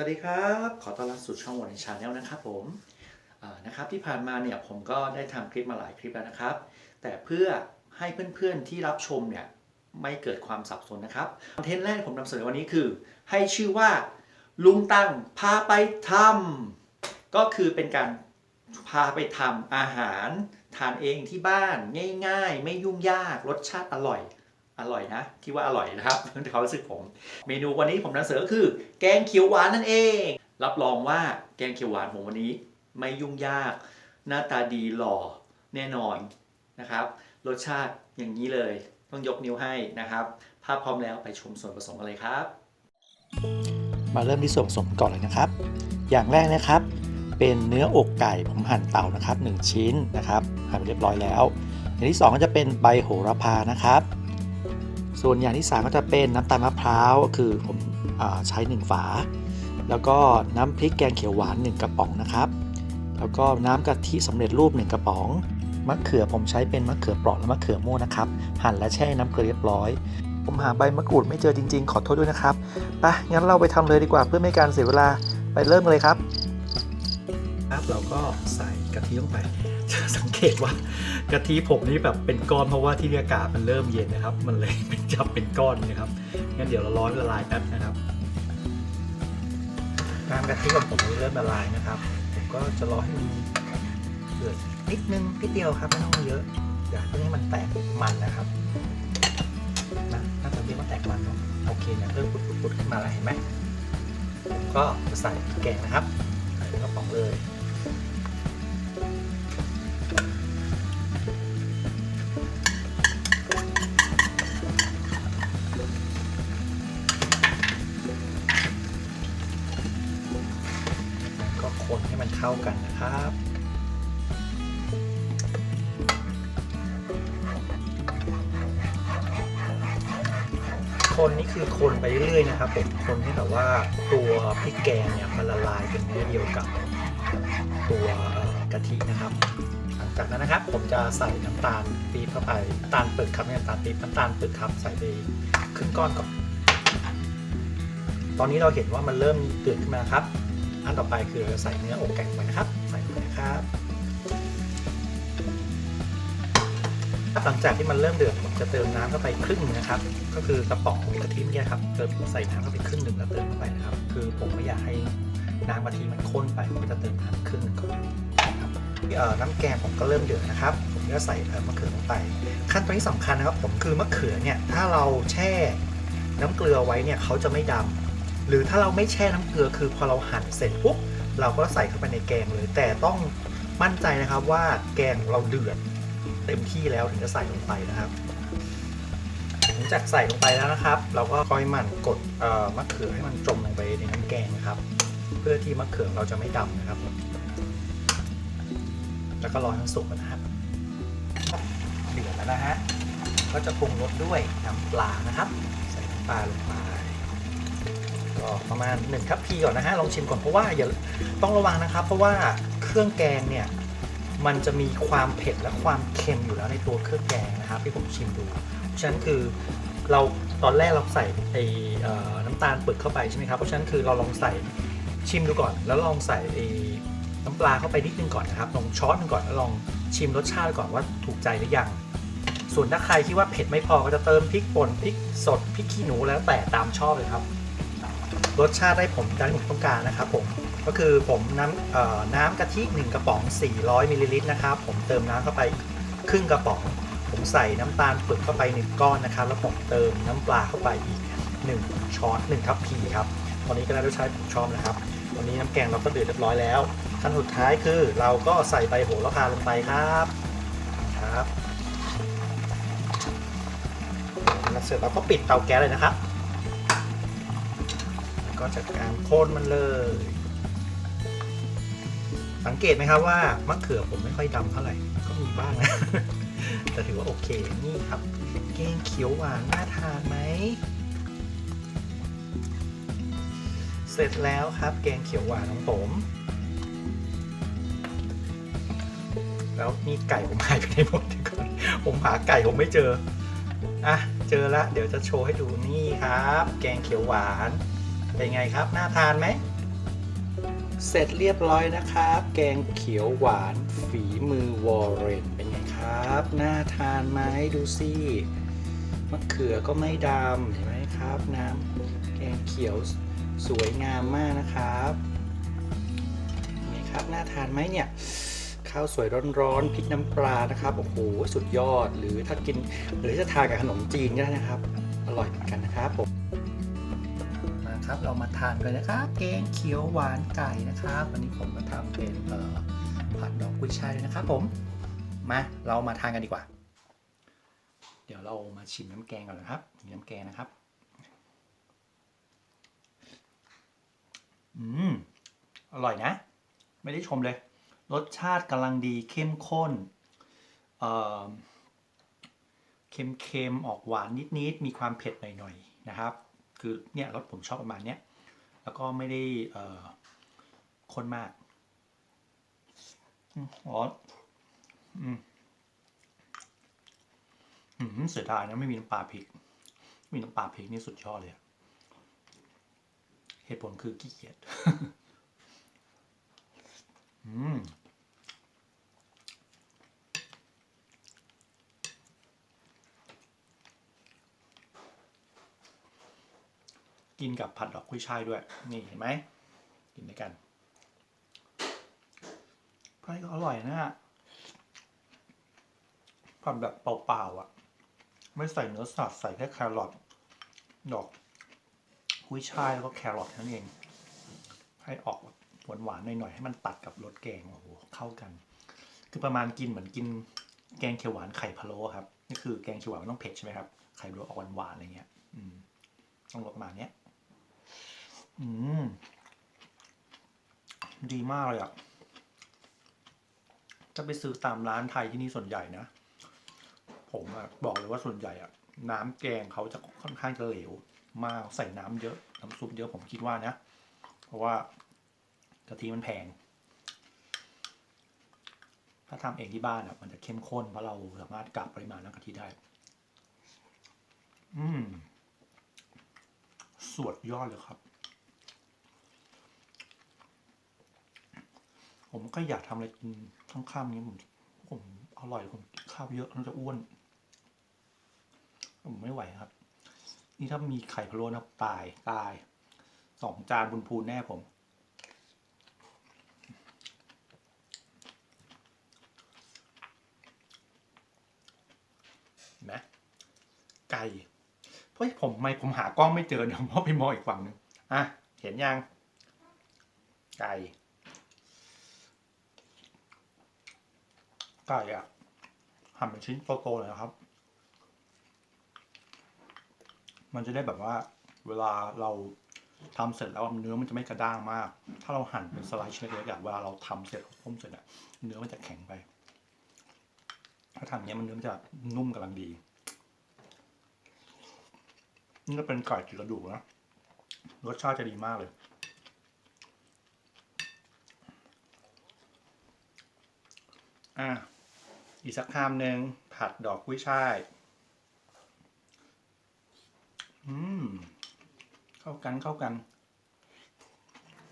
วัสดีครับ ขอต้อนรับสู่ช่องวันชาแนลนะครับผมนะครับที่ผ่านมาเนี่ยผมก็ได้ทำคลิปมาหลายคลิปแล้วนะครับ แต่เพื่อให้เพื่อนๆที่รับชมเนี่ยไม่เกิดความสับสนนะครับคอนเทนต์แรกที่ผมนำเสนอวันนี้คือ ให้ชื่อว่าลุงตั้งพาไปทำก็คือเป็นการพาไปทำอาหาร ทานเองที่บ้านง่าย ๆ ไม่ยุ่งยากรสชาติอร่อย อร่อยนะ ที่ว่าอร่อยนะครับในควารู้สึกผม เมนูวันนี้ผมนำเสนอคือ แกงเขียวหวานนั่นเอง รับรองว่าแกงเขียวหวานผมวันนี้ไม่ยุ่งยาก หน้าตาดีหล่อแน่นอนนะครับ รสชาติอย่างนี้เลย ต้องยกนิ้วให้นะครับ ภาพพร้อมแล้วไปชมส่วนผสมกันเลยครับ มาเริ่มที่ส่วนผสมก่อนเลยนะครับ อย่างแรกนะครับ เป็นเนื้ออกไก่ผมหั่นเต่านะครับ 1 ชิ้นนะครับหั่นไปเรียบร้อยแล้ว อย่างที่2ก็จะเป็นใบโหระพานะครับ ส่วนอย่างที่ 3 ก็จะเป็นน้ำตาลมะพร้าวคือผมอ่าใช้ 1 ฝา แล้วก็น้ำพริกแกงเขียวหวาน 1 กระป๋องนะครับ แล้วก็น้ำกะทิสำเร็จรูป 1 กระป๋องมะเขือผมใช้เป็นมะเขือเปราะและมะเขือโม่นะครับ หั่นและแช่น้ำเกลือเรียบร้อย ผมหาใบมะกรูดไม่เจอจริง ๆ ขอโทษด้วยนะครับไปงั้นเราไปทำเลยดีกว่าเพื่อไม่ให้การเสียเวลาไปเริ่มเลยครับ เราก็ใส่กะทิลงไป สังเกตว่ากะทิผมนี่แบบเป็นก้อนเพราะว่าที่นี่อากาศมันเริ่มเย็นนะครับ มันเลยเป็นจับเป็นก้อนนะครับงั้นเดี๋ยวเราร้อนละลายแป๊บนะครับน้ำกะทิของผมเริ่มละลายนะครับ ผมก็จะรอให้มันเดือดนิดนึงนิดเดียวครับไม่ต้องเยอะอยากให้มันแตกมันนะครับนะถ้าจะเรียกว่าแตกมันเนอะโอเคเนี่ยเริ่มปุดๆขึ้นมาแล้วเห็นไหมผมก็จะใส่แกงนะครับ เข้ากันนะครับ คนนี่คือคนไปเรื่อยนะครับผมคนให้แบบว่าตัวพริกแกงเนี่ยมันละลายเป็นเนื้อเดียวกับตัวกะทินะครับ หลังจากนั้นนะครับ ผมจะใส่น้ำตาลปี๊บเข้าไปตาลปึกครับไม่ใช่น้ำตาลปี๊บน้ำตาลปึกครับใส่ไปครึ่งก้อนก่อนตอนนี้เราเห็นว่ามันเริ่มเดือดขึ้นมาครับ อันต่อไปคือใส่เนื้ออกไก่ลงไปนะครับ ใส่ไปนะครับหลังจากที่มันเริ่มเดือดผมจะเติมน้ำเข้าไปครึ่งนะครับ ก็คือกระป๋องกะทิเมื่อกี้ครับเติมใส่น้ำเข้าไปครึ่งหนึ่งแล้วเติมเข้าไปนะครับ คือผมไม่อยากให้น้ำกะทิมันข้นไปผมจะเติมน้ำครึ่งหนึ่งก่อนนะครับน้ำแกงผมก็เริ่มเดือดนะครับ ผมก็ใส่มะเขือลงไป ขั้นตอนที่สำคัญนะครับ ผมคือมะเขือเนี่ยถ้าเราแช่น้ำเกลือไว้เนี่ยเขาจะไม่ดำ หรือถ้าเราไม่แช่น้ำเกลือคือพอเราหั่นเสร็จปุ๊บเราก็ใส่เข้าไปในแกงเลย แต่ต้องมั่นใจนะครับว่าแกงเราเดือดเต็มที่แล้วถึงจะใส่ลงไปนะครับหลังจากใส่ลงไปแล้วนะครับ เราก็ค่อยหมั่นกดมะเขือให้มันจมลงไปในน้ำแกงนะครับ เพื่อที่มะเขือเราจะไม่ดำนะครับ แล้วก็รอให้มันสุกนะครับเดือดแล้วนะฮะก็จะปรุงรสด้วยน้ำปลานะครับ ใส่น้ำปลาลงไป ประมาณ1ทัพพีก่อนนะฮะลองชิมก่อนเพราะว่าอย่าต้องระวังนะครับ เพราะว่าเครื่องแกงเนี่ยมันจะมีความเผ็ดและความเค็มอยู่แล้วในตัวเครื่องแกงนะครับที่ผมชิมดูเพราะฉะนั้นคือเราตอนแรกเราใส่ไอ้เอ่อน้ำตาลปึกเข้าไปใช่ไหมครับเพราะฉะนั้นคือเราลองใส่ชิมดูก่อน แล้วลองใส่ไอ้น้ำปลาเข้าไปนิดนึงก่อนนะครับลองช้อนนึงก่อนแล้วลองชิมรสชาติก่อนว่าถูกใจหรือยังส่วนถ้าใครคิดว่าเผ็ดไม่พอก็จะเติมพริกป่นพริกสดพริกขี้หนูแล้วแต่ตามชอบเลยครับ รสชาติได้ผมตามที่ผมต้องการนะครับผมก็คือผมน้ำน้ำกะทิ 1 กระป๋อง 400มิลลิลิตรนะครับผมเติมน้ำเข้าไปครึ่งกระป๋อง ผมใส่น้ำตาลปึกเข้าไป 1 ก้อนนะครับ แล้วผมเติมน้ำปลาเข้าไปอีก 1 ช้อน1ทัพพีครับตอนนี้ก็ได้รสชาติผมชอบนะครับตอนนี้น้ำแกงเราก็เดือดเรียบร้อยแล้วขั้นสุดท้ายคือเราก็ใส่ใบโหระพาลงไปครับครับแล้วเสร็จเราก็ปิดเตาแก๊สเลยนะครับ ก็จัดการโคนมันเลย สังเกตไหมครับว่ามะเขือผมไม่ค่อยดำเท่าไหร่ ก็มีบ้างนะ แต่ถือว่าโอเค นี่ครับ แกงเขียวหวานน่าทานไหม เสร็จแล้วครับ แกงเขียวหวานของผม แล้วนี่ไก่ผมหายไปไหนหมดเดี๋ยวก่อนผมหาไก่ผมไม่เจอ อะ เจอละ เดี๋ยวจะโชว์ให้ดูนี่ครับ แกงเขียวหวาน เป็นไงครับ น่าทานไหม เสร็จเรียบร้อยนะครับ แกงเขียวหวานฝีมือวอร์เรนเป็นไงครับ น่าทานไหมดูสิมะเขือก็ไม่ดำเห็นไหมครับ น้ำแกงเขียวสวยงามมากนะครับเป็นไงครับ น่าทานไหมเนี่ย ข้าวสวยร้อนๆพริกน้ำปลานะครับ โอ้โห สุดยอด หรือถ้ากิน หรือจะทานกับขนมจีนก็ได้นะครับ อร่อยเหมือนกันนะครับผม ครับ เรามาทานกันนะครับแกงเขียวหวานไก่นะครับ วันนี้ผมมาทำเป็นเอ่อผัดดอกกุยช่ายด้วยนะครับ ผมมาเรามาทานกันดีกว่า เดี๋ยวเรามาชิมน้ำแกงก่อนนะครับชิมน้ำแกงนะครับอืมอร่อยนะ ไม่ได้ชมเลย รสชาติกำลังดีเข้มข้นเอ่อเค็มๆออกหวานนิดๆมีความเผ็ดหน่อยๆนะครับ คือเนี่ยรสผมชอบประมาณเนี้ยแล้วก็ไม่ได้เอ่อข้นมากอ๋ออืมอืมเสียดายนะไม่มีน้ำปลาพริกไม่มีน้ำปลาพริกนี่สุดยอดเลยเหตุผลคือขี้เกียจอืม กินกับผัดดอกกุ้ยช่ายด้วย นี่เห็นไหมกินด้วยกันไพ่ก็อร่อยนะฮะผัดแบบเปล่าๆอะ ไม่ใส่เนื้อสัตว์ใส่แค่แครอทดอกกุ้ยช่ายแล้วก็แครอทนั่นเอง ให้ออกหวานๆหน่อยๆให้มันตัดกับรสแกงโอ้โหเข้ากัน คือประมาณกินเหมือนกินแกงเขียวหวานไข่พะโล้ครับนี่คือแกงเขียวหวานมันต้องเผ็ดใช่ไหมครับไข่พะโล้ออกหวานๆอะไรเงี้ย อืมต้องรสประมาณเนี้ย อืม ดีมากเลยอะจะไปซื้อตามร้านไทยที่นี่ส่วนใหญ่นะ ผมอะบอกเลยว่าส่วนใหญ่อะน้ำแกงเขาจะค่อนข้างจะเหลว มากใส่น้ำเยอะ น้ำซุปเยอะผมคิดว่านะ เพราะว่ากะทิมันแพง ถ้าทำเองที่บ้านอะมันจะเข้มข้นเพราะเราสามารถกะปริมาณน้ำกะทิได้ อืมสวดยอดเลยครับ ผมก็อยากทำอะไรกินข้างๆนี้ผมผมอร่อยผมกินข้าวเยอะแล้วจะอ้วน ผมไม่ไหวครับ นี่ถ้ามีไข่พะโล้นะตายตายสองจานบุญพูนแน่ผมนไหมไก่เฮ้ยผมไม่ผมหากล้องไม่เจอเนี่ยเพราะไปมองอีกฝั่งหนึงอะเห็นยัง ไก่ ไก่อะหั่นเป็นชิ้นโตๆเลยนะครับ มันจะได้แบบว่า เวลาเราทำเสร็จแล้วเนื้อมันจะไม่กระด้างมาก ถ้าเราหั่นเป็นสไลด์ชิ้นเล็กๆเวลาเราทำเสร็จต้มเสร็จอะเนื้อมันจะแข็งไป ถ้าทำอย่างเงี้ยมันเนื้อมันจะนุ่มกำลังดี นี่ก็เป็นไก่ติกระดูกนะ รสชาติจะดีมากเลย อะ อีกสักคำหนึ่งผัดดอกกุ้ยช่าย อืม เข้ากันเข้ากัน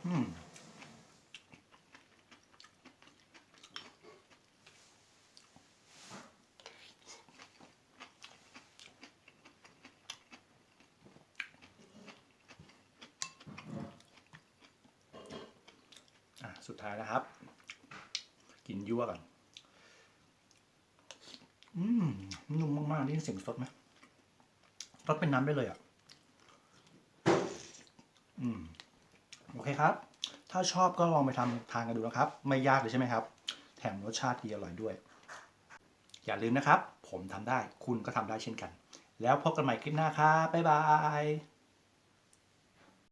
อืมอะสุดท้ายนะครับ กินยั่วก่อน อืม นุ่มมากๆนี่เสียงสดไหมสดเป็นน้ำได้เลยอะ อืม โอเคครับ ถ้าชอบก็ลองไปทำทานกันดูนะครับ ไม่ยากเลยใช่ไหมครับ แถมรสชาติดีอร่อยด้วย อย่าลืมนะครับ ผมทำได้ คุณก็ทำได้เช่นกัน แล้วพบกันใหม่คลิปหน้าครับบ๊ายบาย